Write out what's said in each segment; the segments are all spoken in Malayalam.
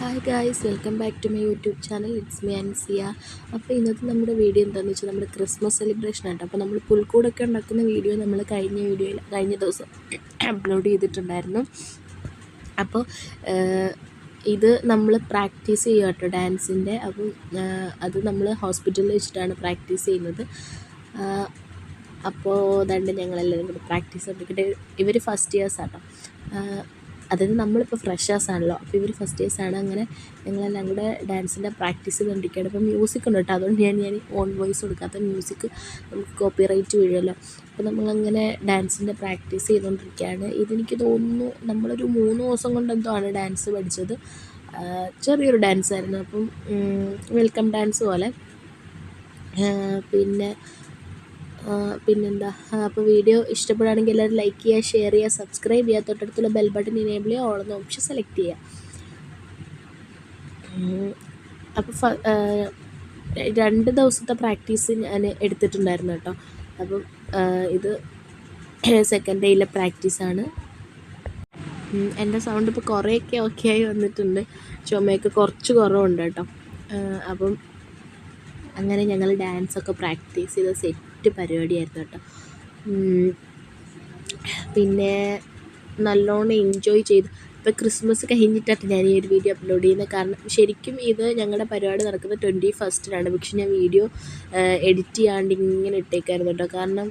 Hi guys welcome back to my YouTube channel it's me Ansiya അപ്പോൾ ഇന്നത്തെ നമ്മുടെ വീഡിയോ എന്താണെന്ന് വെച്ചാൽ നമ്മുടെ ക്രിസ്മസ് സെലിബ്രേഷൻ ആട്ടോ അപ്പോൾ നമ്മൾ പുൽക്കൂടൊക്കെ ഉണ്ടാക്കുന്ന വീഡിയോ നമ്മൾ കഴിഞ്ഞ വീഡിയോയിൽ കഴിഞ്ഞ ദിവസം അപ്ലോഡ് ചെയ്തിട്ടുണ്ടായിരുന്നു. അപ്പോൾ ഇത് നമ്മൾ പ്രാക്ടീസ് ചെയ്യുക കേട്ടോ ഡാൻസിന്റെ അപ്പം അത് നമ്മൾ ഹോസ്പിറ്റലിൽ വെച്ചിട്ടാണ് പ്രാക്ടീസ് ചെയ്യുന്നത്. അപ്പോൾ ദണ്ട് ഞങ്ങളെല്ലാവരും കൂടെ പ്രാക്ടീസ് ചെയ്തിട്ട് ഇവർ ഫസ്റ്റ് ഇയേഴ്സ് ആട്ടോ. അതായത് നമ്മളിപ്പോൾ ഫ്രഷേഴ്സ് ആണല്ലോ. അപ്പോൾ ഇവർ ഫസ്റ്റ് ഇയേഴ്സ് ആണ് അങ്ങനെ ഞങ്ങളെല്ലാം കൂടെ ഡാൻസിന്റെ പ്രാക്ടീസ് കണ്ടിരിക്കുകയാണ് അപ്പോൾ മ്യൂസിക് ഉണ്ട് കേട്ടോ. അതുകൊണ്ട് ഞാൻ ഞാൻ ഓൺ വോയിസ് കൊടുക്കാത്ത മ്യൂസിക് നമുക്ക് കോപ്പി റൈറ്റ് വീഴുമല്ലോ. അപ്പോൾ നമ്മളങ്ങനെ ഡാൻസിന്റെ പ്രാക്ടീസ് ചെയ്തുകൊണ്ടിരിക്കുകയാണ് ഇതെനിക്ക് തോന്നുന്നു നമ്മളൊരു മൂന്ന് ദിവസം കൊണ്ട് എന്തോ ആണ് ഡാൻസ് പഠിച്ചത്. ചെറിയൊരു ഡാൻസ് ആയിരുന്നു. അപ്പം വെൽക്കം ഡാൻസ് പോലെ. പിന്നെ പിന്നെന്താ? അപ്പോൾ വീഡിയോ ഇഷ്ടപ്പെടുകയാണെങ്കിൽ എല്ലാവരും ലൈക്ക് ചെയ്യുക ഷെയർ ചെയ്യുക സബ്സ്ക്രൈബ് ചെയ്യുക. തൊട്ടടുത്തുള്ള ബെൽ ബട്ടൺ ഇനേബിൾ ചെയ്യുക ഓളെന്ന ഓപ്ഷൻ സെലക്ട് ചെയ്യുക. അപ്പോൾ രണ്ട് ദിവസത്തെ പ്രാക്ടീസ് ഞാൻ എടുത്തിട്ടുണ്ടായിരുന്നു കേട്ടോ. അപ്പം ഇത് സെക്കൻഡ് ഡേയിലെ പ്രാക്ടീസാണ് എന്റെ സൗണ്ട് ഇപ്പോൾ കുറേയൊക്കെ ഓക്കെ ആയി വന്നിട്ടുണ്ട്. ചുമയൊക്കെ കുറച്ച് കുറവുണ്ട് കേട്ടോ. അപ്പം അങ്ങനെ ഞങ്ങൾ ഡാൻസൊക്കെ പ്രാക്ടീസ് ചെയ്ത് സെറ്റ് പരിപാടിയായിരുന്നു കേട്ടോ. പിന്നെ നല്ലോണം എൻജോയ് ചെയ്തു. ഇപ്പോൾ ക്രിസ്മസ് കഴിഞ്ഞിട്ടാണ് ഞാൻ ഈ ഒരു വീഡിയോ അപ്ലോഡ് ചെയ്യുന്നത്. കാരണം ശരിക്കും ഇത് ഞങ്ങളുടെ പരിപാടി നടക്കുന്നത് ട്വന്റി ഫസ്റ്റിനാണ് പക്ഷെ ഞാൻ വീഡിയോ എഡിറ്റ് ചെയ്യാണ്ട് ഇങ്ങനെ ഇട്ടേക്കായിരുന്നു കേട്ടോ. കാരണം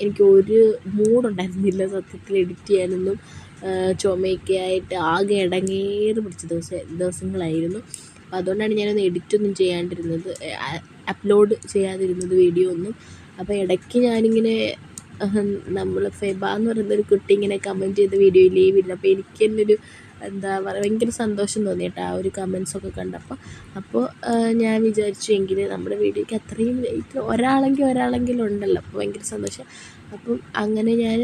എനിക്ക് ഒരു മൂഡുണ്ടായിരുന്നില്ല സത്യത്തിൽ എഡിറ്റ് ചെയ്യാനൊന്നും. ചുമയൊക്കെ ആയിട്ട് ആകെ ഇടങ്ങേറ് പിടിച്ച ദിവസ ദിവസങ്ങളായിരുന്നു. അപ്പോൾ അതുകൊണ്ടാണ് ഞാനൊന്ന് എഡിറ്റൊന്നും ചെയ്യാണ്ടിരുന്നത്. അപ്ലോഡ് ചെയ്യാതിരുന്നത് വീഡിയോ ഒന്നും. അപ്പോൾ ഇടയ്ക്ക് ഞാനിങ്ങനെ നമ്മൾ ഫെബ എന്ന് പറയുന്ന ഒരു കുട്ടി ഇങ്ങനെ കമന്റ് ചെയ്ത വീഡിയോയിൽ ലീവില്ല അപ്പോൾ എനിക്ക് തന്നെ ഒരു എന്താ പറയുക ഭയങ്കര സന്തോഷം തോന്നി കേട്ടോ ആ ഒരു കമൻസൊക്കെ കണ്ടപ്പോൾ അപ്പോൾ ഞാൻ വിചാരിച്ചു എങ്കിൽ നമ്മുടെ വീഡിയോയ്ക്ക് അത്രയും ലൈക്ക് ഒരാളെങ്കിൽ ഒരാളെങ്കിലും ഉണ്ടല്ലോ. അപ്പോൾ ഭയങ്കര സന്തോഷം. അപ്പം അങ്ങനെ ഞാൻ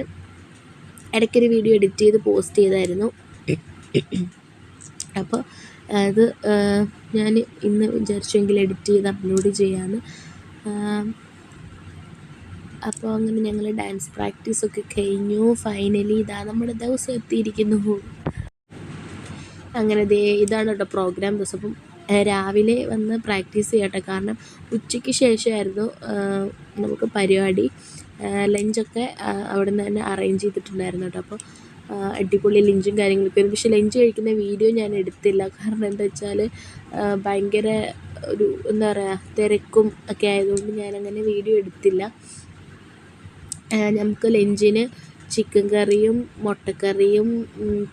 ഇടയ്ക്കൊരു വീഡിയോ എഡിറ്റ് ചെയ്ത് പോസ്റ്റ് ചെയ്തായിരുന്നു. അപ്പോൾ അത് ഞാൻ ഇന്ന് വിചാരിച്ചെങ്കിൽ എഡിറ്റ് ചെയ്ത് അപ്ലോഡ് ചെയ്യാമെന്ന് അപ്പോൾ അങ്ങനെ ഞങ്ങൾ ഡാൻസ് പ്രാക്ടീസൊക്കെ കഴിഞ്ഞു. ഫൈനലി ഇതാ നമ്മുടെ ദിവസം എത്തിയിരിക്കുന്നു. അങ്ങനെ ദേ ഇതാണ് കേട്ടോ പ്രോഗ്രാം ദിവസം അപ്പം രാവിലെ വന്ന് പ്രാക്ടീസ് ചെയ്യട്ടെ. കാരണം ഉച്ചയ്ക്ക് ശേഷമായിരുന്നു നമുക്ക് പരിപാടി. ലഞ്ചൊക്കെ അവിടെ നിന്ന് തന്നെ അറേഞ്ച് ചെയ്തിട്ടുണ്ടായിരുന്നു കേട്ടോ. അപ്പോൾ അടിപൊളി ലഞ്ചും കാര്യങ്ങളൊക്കെ ആയിരുന്നു. പക്ഷേ ലഞ്ച് കഴിക്കുന്ന വീഡിയോ ഞാൻ എടുത്തില്ല. കാരണം എന്താ വെച്ചാൽ ഭയങ്കര ഒരു എന്താ പറയുക തിരക്കും ഒക്കെ ആയതുകൊണ്ട് ഞാനങ്ങനെ വീഡിയോ എടുത്തില്ല. നമുക്ക് ലഞ്ചിന് ചിക്കൻ കറിയും മുട്ടക്കറിയും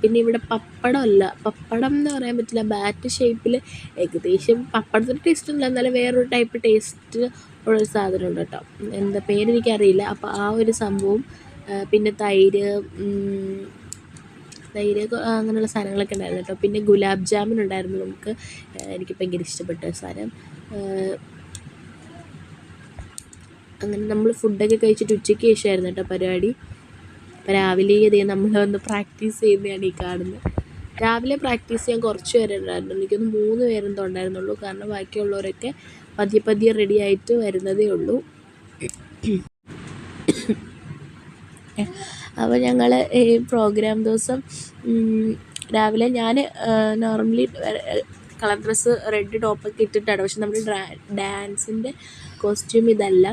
പിന്നെ ഇവിടെ പപ്പടമല്ല. പപ്പടം എന്ന് പറയാൻ പറ്റില്ല. ബാറ്റ് ഷേപ്പിൽ ഏകദേശം പപ്പടത്തിന്റെ ടേസ്റ്റ് ഇല്ല എന്നാലും വേറൊരു ടൈപ്പ് ടേസ്റ്റ് ഉള്ളൊരു സാധനം ഉണ്ട് കേട്ടോ. എന്താ പേരെനിക്കറിയില്ല. അപ്പോൾ ആ ഒരു സംഭവം പിന്നെ തൈര് തൈര് അങ്ങനെയുള്ള സാധനങ്ങളൊക്കെ ഉണ്ടായിരുന്നു കേട്ടോ. പിന്നെ ഗുലാബ് ജാമുൻ ഉണ്ടായിരുന്നു നമുക്ക് എനിക്ക് ഭയങ്കര ഇഷ്ടപ്പെട്ട സാധനം. അങ്ങനെ നമ്മൾ ഫുഡൊക്കെ കഴിച്ചിട്ട് ഉച്ചയ്ക്ക് ശേഷമായിരുന്നു കേട്ടോ പരിപാടി. അപ്പോൾ രാവിലെ ഇതേ നമ്മൾ വന്ന് പ്രാക്ടീസ് ചെയ്യുന്നതാണ് ഈ കാണുന്നത് രാവിലെ പ്രാക്ടീസ് ചെയ്യാൻ കുറച്ച് പേരെ ഉണ്ടായിരുന്നു. എനിക്കൊന്ന് മൂന്ന് പേരെന്തോ ഉണ്ടായിരുന്നുള്ളൂ. കാരണം ബാക്കിയുള്ളവരൊക്കെ പതിയെ പതിയെ റെഡി ആയിട്ട് വരുന്നതേ ഉള്ളൂ. അപ്പോൾ ഞങ്ങൾ ഈ പ്രോഗ്രാം ദിവസം രാവിലെ ഞാൻ നോർമലി കളർ ഡ്രസ്സ് റെഡ് ടോപ്പൊക്കെ ഇട്ടിട്ടാണ്. പക്ഷെ നമ്മൾ ഡാൻസിന്റെ കോസ്റ്റ്യൂം ഇതല്ല.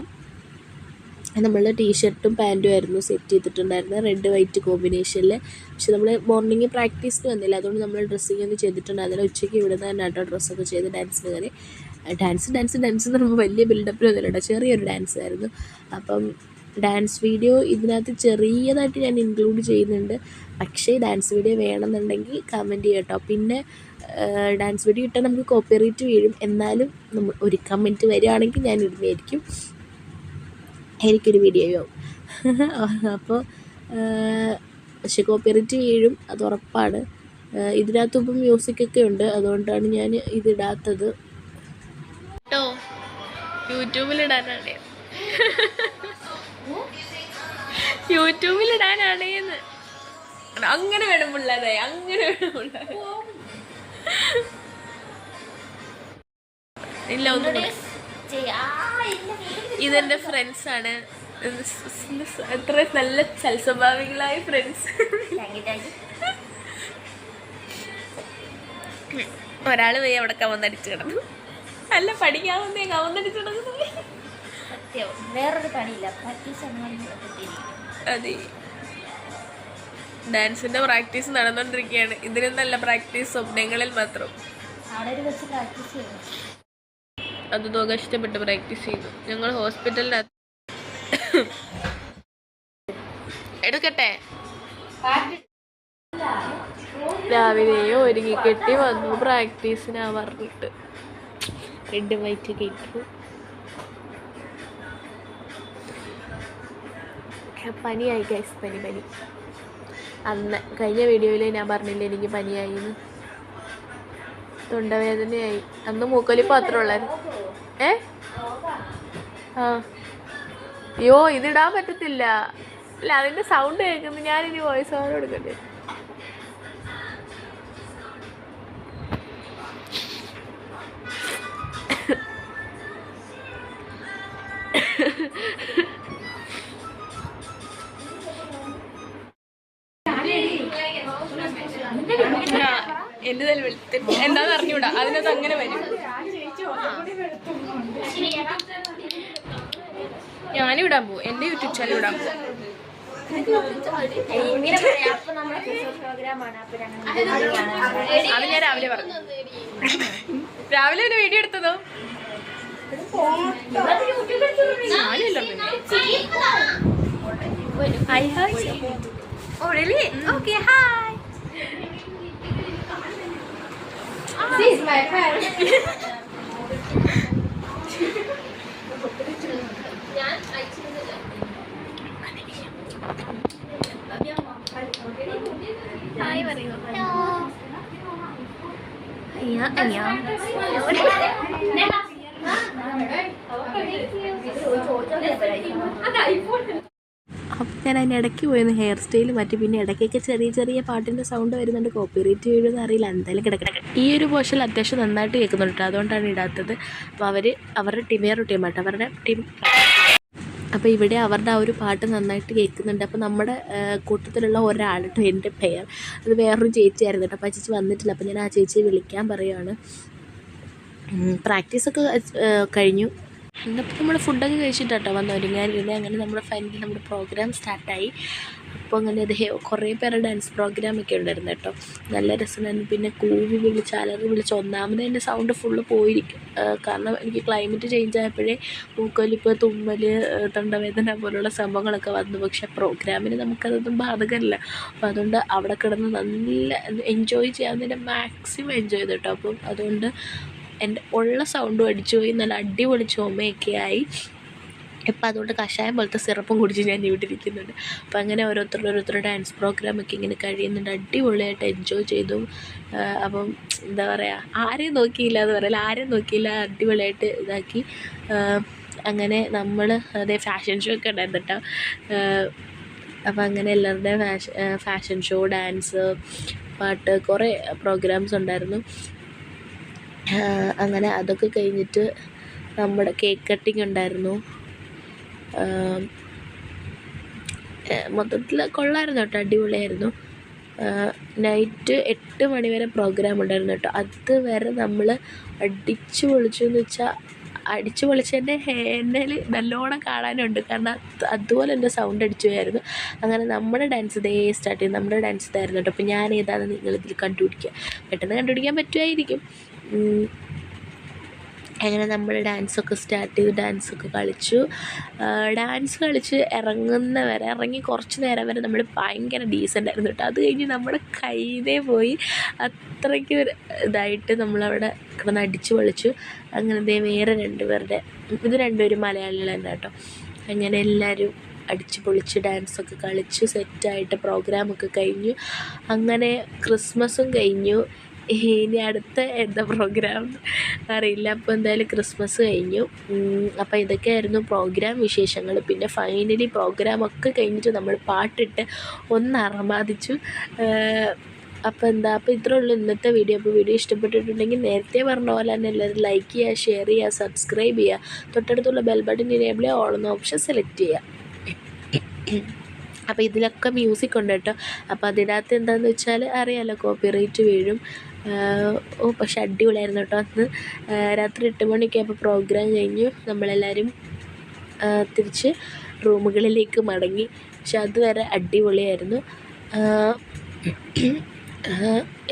നമ്മൾ ടീഷർട്ടും പാന്റും ആയിരുന്നു സെറ്റ് ചെയ്തിട്ടുണ്ടായിരുന്നത്. റെഡ് വൈറ്റ് കോമ്പിനേഷനിൽ പക്ഷെ നമ്മൾ മോർണിംഗ് പ്രാക്ടീസിന് വന്നില്ല. അതുകൊണ്ട് നമ്മൾ ഡ്രസ്സിങ് ഒന്നും ചെയ്തിട്ടുണ്ടായിരുന്നില്ല ഉച്ചയ്ക്ക് ഇവിടെ നിന്ന് തന്നെ ഡ്രസ്സൊക്കെ ചെയ്ത് ഡാൻസിന് കയറി. ഡാൻസ് ഡാൻസ് ഡാൻസ് എന്ന് പറയുമ്പോൾ വലിയ ബിൽഡപ്പിലൊന്നും കേട്ടോ ചെറിയൊരു ഡാൻസ് ആയിരുന്നു. അപ്പം ഡാൻസ് വീഡിയോ ഇതിനകത്ത് ചെറിയതായിട്ട് ഞാൻ ഇൻക്ലൂഡ് ചെയ്യുന്നുണ്ട്. പക്ഷേ ഡാൻസ് വീഡിയോ വേണമെന്നുണ്ടെങ്കിൽ കമന്റ് ചെയ്യട്ടോ പിന്നെ ഡാൻസ് വീഡിയോ ഇട്ടാൽ നമുക്ക് കോപ്പിറൈറ്റ് വീഴും. എന്നാലും നമ്മൾ ഒരു കമന്റ് വരികയാണെങ്കിൽ ഞാൻ ഇടുന്നതായിരിക്കും. എനിക്കൊരു വീഡിയോയോ. അപ്പോൾ പക്ഷെ കോപ്പിറൈറ്റ് വീഴും അത് ഉറപ്പാണ്. ഇതിനകത്ത് ഇപ്പം മ്യൂസിക്കൊക്കെ ഉണ്ട്. അതുകൊണ്ടാണ് ഞാൻ ഇതിടാത്തത്. കേട്ടോ? യൂട്യൂബിലിടാനാണ്. യൂട്യൂബിലിടാനാണേന്ന്. അങ്ങനെ വേണം പിള്ളേരെ അങ്ങനെ വേണം പിള്ളേരെ. ഇല്ല ഒന്നും ഇതെന്റെ ആണ്. എത്ര നല്ല സൽസ്വഭാവികളായ ഫ്രണ്ട്സ് ഒരാൾ പോയി അവിടെ കവന്നടിച്ച് കിടന്നു. അല്ല പഠിക്കാവുന്നേ കവന്നടിച്ചു കിടന്നു വേറൊരു പണിയില്ല അതെ. ഡാൻസിന്റെ പ്രാക്ടീസ് നടന്നുകൊണ്ടിരിക്കുകയാണ് ഇതിനും നല്ല പ്രാക്ടീസ് സ്വപ്നങ്ങളിൽ മാത്രം. അവിടെ ഒരു വെച്ച് പ്രാക്ടീസ് ചെയ്യണം അത് തുക ഇഷ്ടപ്പെട്ട് പ്രാക്ടീസ് ചെയ്തു. ഞങ്ങൾ ഹോസ്പിറ്റലിനകത്ത് എടുക്കട്ടെ? രാവിലെയോ ഒരുങ്ങി കെട്ടി വന്നു പ്രാക്ടീസിനാ പറഞ്ഞിട്ട്. റെഡ് വൈറ്റ് കേട്ടു പനിയായി ഗൈസ് പനി പനി. അന്ന് കഴിഞ്ഞ വീഡിയോയിൽ ഞാൻ പറഞ്ഞില്ലേ എനിക്ക് പനിയായി തൊണ്ടവേദനയായി. അന്ന് മൂക്കൊലി മാത്രമേ ഉള്ളായിരുന്നു. ഏ? ആ. അയ്യോ ഇതിടാൻ പറ്റത്തില്ല. അല്ല അതിന്റെ സൗണ്ട് കേൾക്കുന്നു. ഞാനിനി വോയിസ് ഓവർ കൊടുക്കട്ടെ. എന്റെ തല വെളുത്ത് എന്താന്ന് അറിഞ്ഞൂടാ. അതിനകത്ത് അങ്ങനെ വരും. ഞാനിവിടാൻ പോകും എന്റെ യൂട്യൂബ് ചാനൽ ഇടാൻ ഞങ്ങൾ അത് ഞാൻ രാവിലെ പറഞ്ഞു. രാവിലെ ഒരു വീഡിയോ എടുത്തതോ? ഞാനല്ലോ പിന്നെ I hi oh really okay hi She's my friend. Hi, what are you doing? Hi, what are you doing? ഞാൻ അതിന്റെ ഇടയ്ക്ക് പോയിരുന്നു. ഹെയർ സ്റ്റൈൽ മാറ്റി. പിന്നെ ഇടയ്ക്കൊക്കെ ചെറിയ ചെറിയ പാട്ടിന്റെ സൗണ്ട് വരുന്നുണ്ട്. കോപ്പി റേറ്റ് വീഴുമെന്ന് അറിയില്ല. എന്തായാലും കിടക്കണം. ഈ ഒരു പോർഷൻ അത്യാവശ്യം നന്നായിട്ട് കേൾക്കുന്നുണ്ട് അതുകൊണ്ടാണ് ഇടാത്തത്. അപ്പോൾ അവർ അവരുടെ ടീം വേറൊരു ടീമായിട്ട് അവരുടെ ടീം അപ്പോൾ ഇവിടെ അവരുടെ ആ ഒരു പാട്ട് നന്നായിട്ട് കേൾക്കുന്നുണ്ട്. അപ്പോൾ നമ്മുടെ കൂട്ടത്തിലുള്ള ഒരാൾ എന്റെ പേർ അത് വേറൊരു ചേച്ചിയായിരുന്നു കേട്ടോ അപ്പോൾ ആ ചേച്ചി വന്നിട്ടില്ല. അപ്പോൾ ഞാൻ ആ ചേച്ചിയെ വിളിക്കാൻ പറയുകയാണ് പ്രാക്ടീസൊക്കെ കഴിഞ്ഞു. എന്നിപ്പോൾ നമ്മൾ ഫുഡൊക്കെ കഴിച്ചിട്ടാട്ടോ വന്ന് ഒരുങ്ങാനിരുന്നത് അങ്ങനെ നമ്മുടെ ഫൈനലി നമ്മുടെ പ്രോഗ്രാം സ്റ്റാർട്ടായി അപ്പോൾ അങ്ങനെ ഹെ- കുറേ പേരുടെ ഡാൻസ് പ്രോഗ്രാമൊക്കെ ഉണ്ടായിരുന്നു കേട്ടോ. നല്ല രസമായിരുന്നു പിന്നെ കൂവി വിളിച്ച് അലറി വിളിച്ച് ഒന്നാമത് എന്റെ സൗണ്ട് ഫുള്ള് പോയിരിക്കും. കാരണം എനിക്ക് ക്ലൈമറ്റ് ചേഞ്ച് ആയപ്പോഴേ മൂക്കൊലിപ്പ് തുമ്മൽ തൊണ്ടവേദന പോലുള്ള സംഭവങ്ങളൊക്കെ വന്നു. പക്ഷെ പ്രോഗ്രാമിന് നമുക്കതൊന്നും ബാധകമല്ല. അപ്പോൾ അതുകൊണ്ട് അവിടെ കിടന്ന് നല്ല എൻജോയ് ചെയ്യാൻ ചെയ്യാവുന്നതിന്റെ മാക്സിമം എൻജോയ് ചെയ്തു കേട്ടോ. അപ്പം അതുകൊണ്ട് എന്റെ ഉള്ള സൗണ്ടും അടിച്ചു പോയി. നല്ല അടിപൊളി ചുമയൊക്കെ ആയി ഇപ്പം അതുകൊണ്ട് കഷായം പോലത്തെ സിറപ്പും കുടിച്ച് ഞാൻ ഇവിടിരിക്കുന്നുണ്ട് അപ്പം അങ്ങനെ ഓരോരുത്തരുടെ ഓരോരുത്തരുടെ ഡാൻസ് പ്രോഗ്രാമൊക്കെ ഇങ്ങനെ കഴിയുന്നുണ്ട്. അടിപൊളിയായിട്ട് എൻജോയ് ചെയ്തു. അപ്പം എന്താ പറയുക ആരെയും നോക്കിയില്ല എന്ന് പറയില്ല. ആരെയും നോക്കിയില്ല അടിപൊളിയായിട്ട് ഇതാക്കി. അങ്ങനെ നമ്മൾ അതേ ഫാഷൻ ഷോ ഒക്കെ ഉണ്ടായിരുന്നു കേട്ടോ. അപ്പം അങ്ങനെ എല്ലാവരുടെയും ഫാഷൻ ഫാഷൻ ഷോ ഡാൻസ് പാട്ട് കുറേ പ്രോഗ്രാംസ് ഉണ്ടായിരുന്നു. അങ്ങനെ അതൊക്കെ കഴിഞ്ഞിട്ട് നമ്മുടെ കേക്ക് കട്ടിങ് ഉണ്ടായിരുന്നു. മൊത്തത്തിൽ കൊള്ളായിരുന്നു കേട്ടോ അടിപൊളിയായിരുന്നു. നൈറ്റ് എട്ട് മണി വരെ പ്രോഗ്രാം ഉണ്ടായിരുന്നു കേട്ടോ. അത് വരെ നമ്മൾ അടിച്ചു പൊളിച്ചു എന്ന് വെച്ചാൽ അടിച്ചു പൊളിച്ചതിന്റെ ഹാൻഡിൽ നല്ലോണം കാണാനുണ്ട്. കാരണം അതുപോലെ എന്റെ സൗണ്ട് അടിച്ചു പോയായിരുന്നു. അങ്ങനെ നമ്മുടെ ഡാൻസ് ഇതേ സ്റ്റാർട്ട് ചെയ്ത് നമ്മുടെ ഡാൻസ് ഇതായിരുന്നു കേട്ടോ. അപ്പോൾ ഞാൻ ഏതാണെന്ന് നിങ്ങളിതിൽ കണ്ടുപിടിക്കുക പെട്ടെന്ന് കണ്ടുപിടിക്കാൻ പറ്റുമായിരിക്കും. അങ്ങനെ നമ്മൾ ഡാൻസൊക്കെ സ്റ്റാർട്ട് ചെയ്തു ഡാൻസൊക്കെ കളിച്ചു. ഡാൻസ് കളിച്ച് ഇറങ്ങുന്നവരെ ഇറങ്ങി കുറച്ച് നേരം വരെ നമ്മൾ ഭയങ്കര ഡീസന്റ് ആയിരുന്നു കേട്ടോ. അത് കഴിഞ്ഞ് നമ്മുടെ കയ്യിലേ പോയി അത്രയ്ക്ക് ഒരു ഇതായിട്ട് നമ്മളവിടെ കിടന്ന് അടിച്ചു പൊളിച്ചു. അങ്ങനെ ദേ വേറെ രണ്ടുപേരുടെ ഇത് രണ്ടുപേരും മലയാളികൾ തന്നെ കേട്ടോ. അങ്ങനെ എല്ലാവരും അടിച്ച് പൊളിച്ച് ഡാൻസൊക്കെ കളിച്ചു സെറ്റായിട്ട് പ്രോഗ്രാമൊക്കെ കഴിഞ്ഞു. അങ്ങനെ ക്രിസ്മസും കഴിഞ്ഞു. ഇനി അടുത്ത എന്താ പ്രോഗ്രാം അറിയില്ല. അപ്പോൾ എന്തായാലും ക്രിസ്മസ് കഴിഞ്ഞു. അപ്പോൾ ഇതൊക്കെയായിരുന്നു പ്രോഗ്രാം വിശേഷങ്ങൾ. പിന്നെ ഫൈനലി പ്രോഗ്രാമൊക്കെ കഴിഞ്ഞിട്ട് നമ്മൾ പാട്ടിട്ട് ഒന്ന് അറമാദിച്ചു അപ്പോൾ എന്താ അപ്പോൾ ഇത്രേ ഉള്ളൂ ഇന്നത്തെ വീഡിയോ അപ്പോൾ വീഡിയോ ഇഷ്ടപ്പെട്ടിട്ടുണ്ടെങ്കിൽ നേരത്തെ പറഞ്ഞ പോലെ തന്നെ എല്ലാവരും ലൈക്ക് ചെയ്യുക ഷെയർ ചെയ്യുക സബ്സ്ക്രൈബ് ചെയ്യുക. തൊട്ടടുത്തുള്ള ബെൽ ബട്ടൺ ഇനേബിൾ ചെയ്യുക ഓൾ എന്ന ഓപ്ഷൻ സെലക്ട് ചെയ്യുക. അപ്പോൾ ഇതിലൊക്കെ മ്യൂസിക് ഉണ്ട് കേട്ടോ. അപ്പോൾ അതിനകത്ത് എന്താണെന്ന് വെച്ചാൽ അറിയാമല്ലോ കോപ്പിറൈറ്റ് വീഴും. ഓ പക്ഷെ അടിപൊളിയായിരുന്നു കേട്ടോ. അന്ന് രാത്രി എട്ട് മണിയൊക്കെ ആയപ്പോൾ പ്രോഗ്രാം കഴിഞ്ഞു. നമ്മളെല്ലാവരും തിരിച്ച് റൂമുകളിലേക്ക് മടങ്ങി. പക്ഷെ അതുവരെ അടിപൊളിയായിരുന്നു.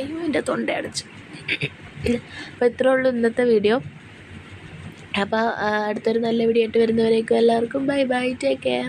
അയ്യോ എന്റെ തൊണ്ട അടച്ചു. അപ്പോൾ ഇത്രേ ഉള്ളൂ ഇന്നത്തെ വീഡിയോ അപ്പോൾ അടുത്തൊരു നല്ല വീഡിയോ ആയിട്ട് വരുന്നവരേക്കും എല്ലാവർക്കും ബൈ ബൈ ടേക്ക് കെയർ